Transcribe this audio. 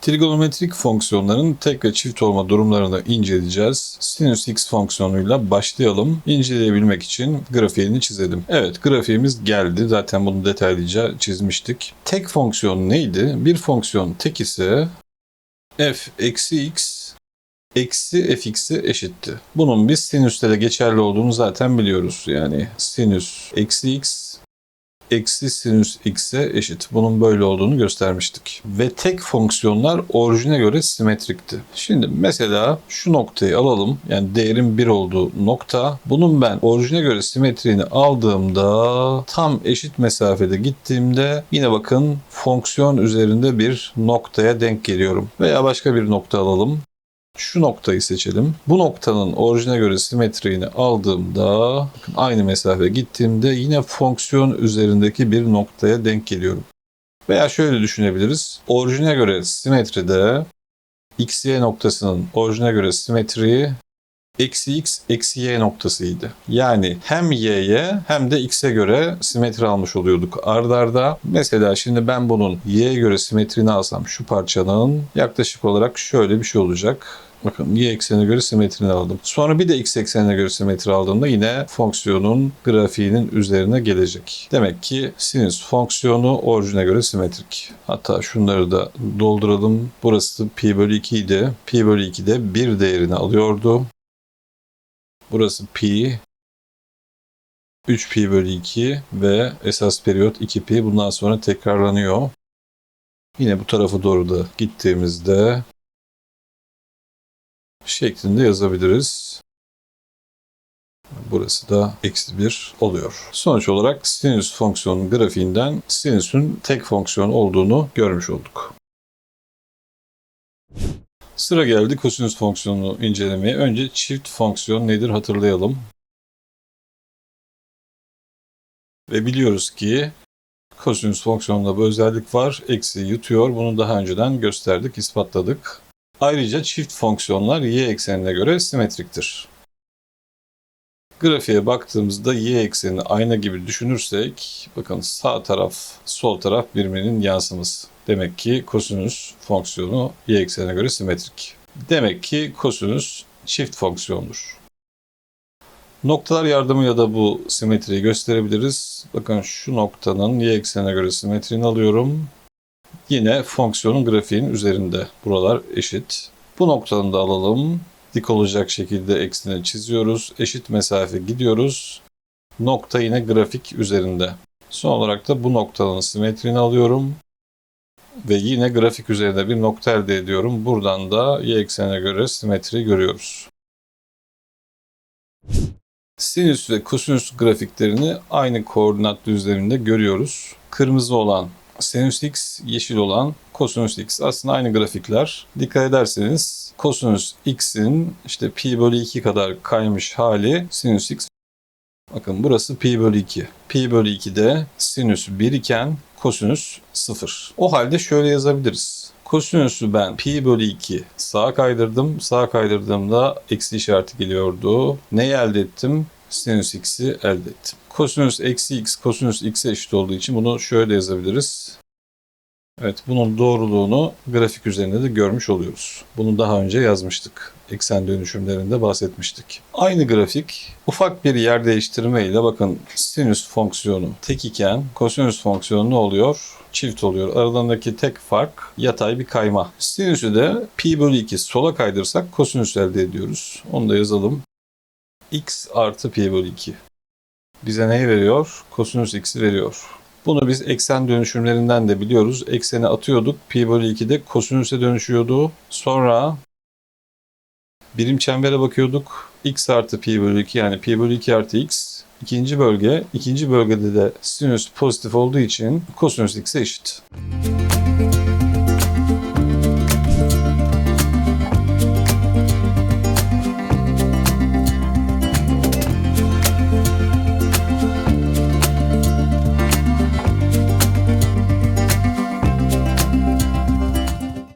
Trigonometrik fonksiyonların tek ve çift olma durumlarını inceleyeceğiz. Sinüs x fonksiyonuyla başlayalım. İnceleyebilmek için grafiğini çizelim. Evet grafiğimiz geldi. Zaten bunu detaylıca çizmiştik. Tek fonksiyon neydi? Bir fonksiyon tek ise f eksi x eksi fx'e eşitti. Bunun biz sinüste de geçerli olduğunu zaten biliyoruz. Yani sinüs eksi x eksi sinüs x'e eşit. Bunun böyle olduğunu göstermiştik. Ve tek fonksiyonlar orijine göre simetrikti. Şimdi mesela şu noktayı alalım. Yani değerin 1 olduğu nokta. Bunun ben orijine göre simetriğini aldığımda tam eşit mesafede gittiğimde yine bakın fonksiyon üzerinde bir noktaya denk geliyorum. Veya başka bir nokta alalım şu noktayı seçelim. Bu noktanın orijine göre simetriğini aldığımda aynı mesafe gittiğimde yine fonksiyon üzerindeki bir noktaya denk geliyorum. Veya şöyle düşünebiliriz. Orijine göre simetride x, y noktasının orijine göre simetriği eksi x eksi y noktasıydı. Yani hem y'ye hem de x'e göre simetri almış oluyorduk ard arda. Mesela şimdi ben bunun y'ye göre simetrini alsam şu parçanın yaklaşık olarak şöyle bir şey olacak. Bakın y eksenine göre simetrini aldım. Sonra bir de x eksenine göre simetri aldığımda yine fonksiyonun grafiğinin üzerine gelecek. Demek ki sinüs fonksiyonu orijine göre simetrik. Hatta şunları da dolduralım. Burası pi bölü 2 idi. Pi bölü 2'de bir değerini alıyordu. Burası pi. 3 pi bölü 2 ve esas periyot 2 pi. Bundan sonra tekrarlanıyor. Yine bu tarafa doğru da gittiğimizde şeklinde yazabiliriz. Burası da eksi 1 oluyor. Sonuç olarak sinüs fonksiyonun grafiğinden sinüsün tek fonksiyon olduğunu görmüş olduk. Sıra geldi kosinüs fonksiyonunu incelemeye. Önce çift fonksiyon nedir hatırlayalım. Ve biliyoruz ki kosinüs fonksiyonunda bu özellik var. Eksi yutuyor. Bunu daha önceden gösterdik, ispatladık. Ayrıca çift fonksiyonlar y eksenine göre simetriktir. Grafiğe baktığımızda y eksenini ayna gibi düşünürsek bakın sağ taraf sol taraf birbirinin yansıması. Demek ki kosinüs fonksiyonu y eksenine göre simetrik. Demek ki kosinüs çift fonksiyondur. Noktalar yardımıyla da bu simetriyi gösterebiliriz. Bakın şu noktanın y eksenine göre simetrini alıyorum. Yine fonksiyonun grafiğin üzerinde. Buralar eşit. Bu noktanın da alalım. Dik olacak şekilde eksini çiziyoruz. Eşit mesafe gidiyoruz. Nokta yine grafik üzerinde. Son olarak da bu noktanın simetrini alıyorum. Ve yine grafik üzerinde bir nokta elde ediyorum. Buradan da y eksenine göre simetri görüyoruz. Sinüs ve kosinüs grafiklerini aynı koordinat düzleminde görüyoruz. Kırmızı olan sinüs x, yeşil olan kosinüs x. Aslında aynı grafikler. Dikkat ederseniz kosinüs x'in işte pi bölü 2 kadar kaymış hali sinüs x. Bakın burası pi bölü 2. Pi bölü 2'de sinüs 1 iken kosinüs 0. O halde şöyle yazabiliriz. Kosinüsü ben pi bölü 2 sağa kaydırdım. Sağa kaydırdığımda eksi işareti geliyordu. Neyi elde ettim? Sinüs x'i elde ettim. Kosinüs eksi x kosinüs x'e eşit olduğu için bunu şöyle yazabiliriz. Evet bunun doğruluğunu grafik üzerinde de görmüş oluyoruz. Bunu daha önce yazmıştık. Eksen dönüşümlerinde bahsetmiştik. Aynı grafik ufak bir yer değiştirme ile bakın sinüs fonksiyonu tek iken kosinüs fonksiyonu ne oluyor? Çift oluyor. Aralarındaki tek fark yatay bir kayma. Sinüsü de pi bölü 2 sola kaydırsak kosinüs elde ediyoruz. Onu da yazalım. X artı pi bölü 2 bize neyi veriyor? Kosinüs x'i veriyor. Bunu biz eksen dönüşümlerinden de biliyoruz. Ekseni atıyorduk. Pi bölü 2'de kosinüse dönüşüyordu. Sonra birim çembere bakıyorduk. x artı pi bölü 2 yani pi bölü 2 artı x. İkinci bölge. ikinci bölgede de sinüs pozitif olduğu için kosinüs x'e eşit.